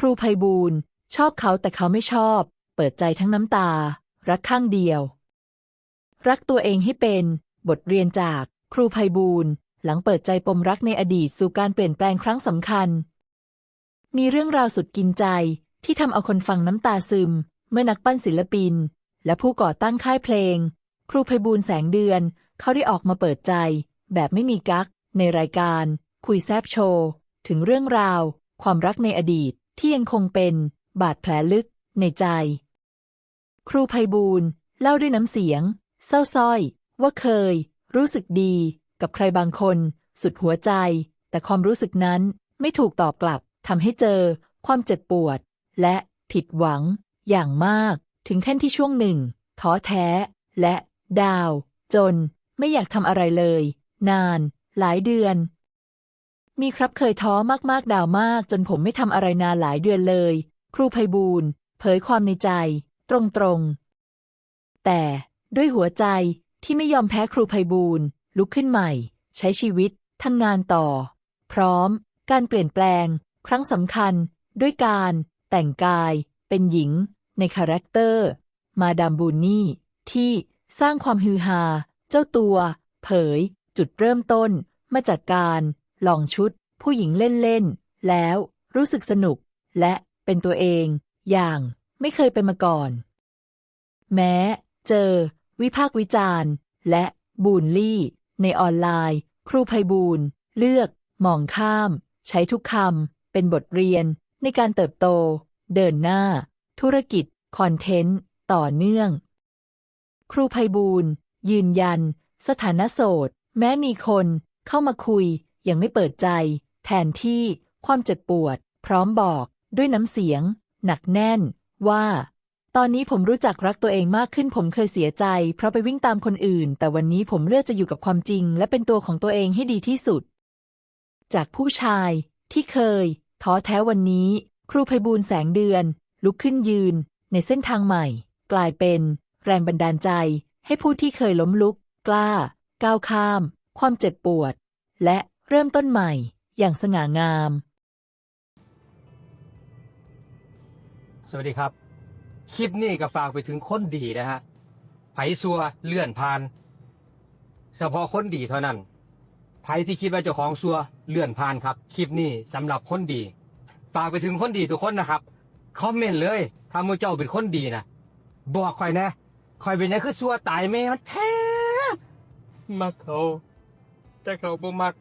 ครูไพบูลชอบเขาแต่เขาไม่ชอบ เปิดใจทั้งน้ำตา รักข้างเดียว รักตัวเองให้เป็น บทเรียนจากครูไพบูลหลังเปิดใจปมรักในอดีตสู่การเปลี่ยนแปลงครั้งสำคัญ มีเรื่องราวสุดกินใจที่ทำเอาคนฟังน้ำตาซึม เมื่อนักปั้นศิลปิน และผู้ก่อตั้งค่ายเพลง ครูไพบูลแสงเดือน เขาได้ออกมาเปิดใจ แบบไม่มีกั๊กในรายการ คุยแซบโชว์ ถึงเรื่องราว ความรักในอดีต ที่ยังคงเป็นบาดแผลลึกในใจ ครูไพบูลเล่าด้วยน้ำเสียง เศร้าส้อย ว่าเคย รู้สึกดี กับใครบางคน สุดหัวใจ แต่ความรู้สึกนั้นไม่ถูกตอบกลับทำให้เจอ ความเจ็บปวด และผิดหวัง อย่างมาก ถึงขั้นที่ช่วงหนึ่งท้อแท้ และ ดาว จน ไม่อยากทำอะไรเลย นาน หลายเดือน มีครับเคยท้อมากๆ ดาวมาก จนผมไม่ทำอะไรนานหลายเดือนเลย ครูไพบูลเผยความในใจ ตรงๆ แต่ด้วยหัวใจที่ไม่ยอมแพ้ครูไพบูลลุกขึ้นใหม่ ใช้ชีวิตทำงานต่อ พร้อม การเปลี่ยนแปลง ครั้งสำคัญ ด้วยการ แต่งกาย เป็นหญิง ในคาแรคเตอร์ มาดามบูนี่ ที่สร้างความฮือฮา เจ้าตัว เผย จุดเริ่มต้น มาจากการ ลองชุด ผู้หญิงเล่นๆแล้วรู้สึกสนุก และเป็นตัวเอง อย่างไม่เคยเป็นมาก่อน แม้ เจอ วิพากษ์วิจารณ์ และบูลลี่ ในออนไลน์ ครูไพบูลเลือกมองข้าม ใช้ทุกคำเป็นบทเรียน ในการเติบโต เดินหน้า ธุรกิจ คอนเทนต์ ต่อเนื่อง ครูไพบูลยืนยัน สถานะโสด แม้มีคนเข้ามาคุย ยังไม่เปิดใจ แทนที่ความเจ็บปวด พร้อมบอกด้วยน้ำเสียง หนักแน่น ว่า ตอนนี้ผมรู้จักรักตัวเองมากขึ้นผมเคยเสียใจ เพราะไปวิ่งตามคนอื่น แต่วันนี้ผมเลือกจะอยู่กับความจริง และเป็นตัวของตัวเองให้ดีที่สุด จากผู้ชายที่เคยท้อแท้วันนี้ ครูไพบูลแสงเดือน ลุกขึ้นยืน ในเส้นทางใหม่ กลายเป็น แรงบันดาลใจ ให้ผู้ที่เคยล้มลุก กล้า ก้าวข้าม ความเจ็บปวด และ เริ่มต้นใหม่อย่างสง่างาม สวัสดีครับ คลิปนี้ก็ฝากไปถึงคนดีนะฮะ ไผซัวเลื่อนผ่าน เฉพาะคนดีเท่านั้น ไผที่คิดว่าเจ้าของซัวเลื่อนผ่านครับ คลิปนี้สำหรับคนดี ฝากไปถึงคนดีทุกคนนะครับ คอมเมนต์เลยถ้ามือเจ้าเป็นคนดีนะ บอกคอยนะคอยเป็นหยังคือซัวตายแม่มันแท้มักเขาแต่เขาบ่มัก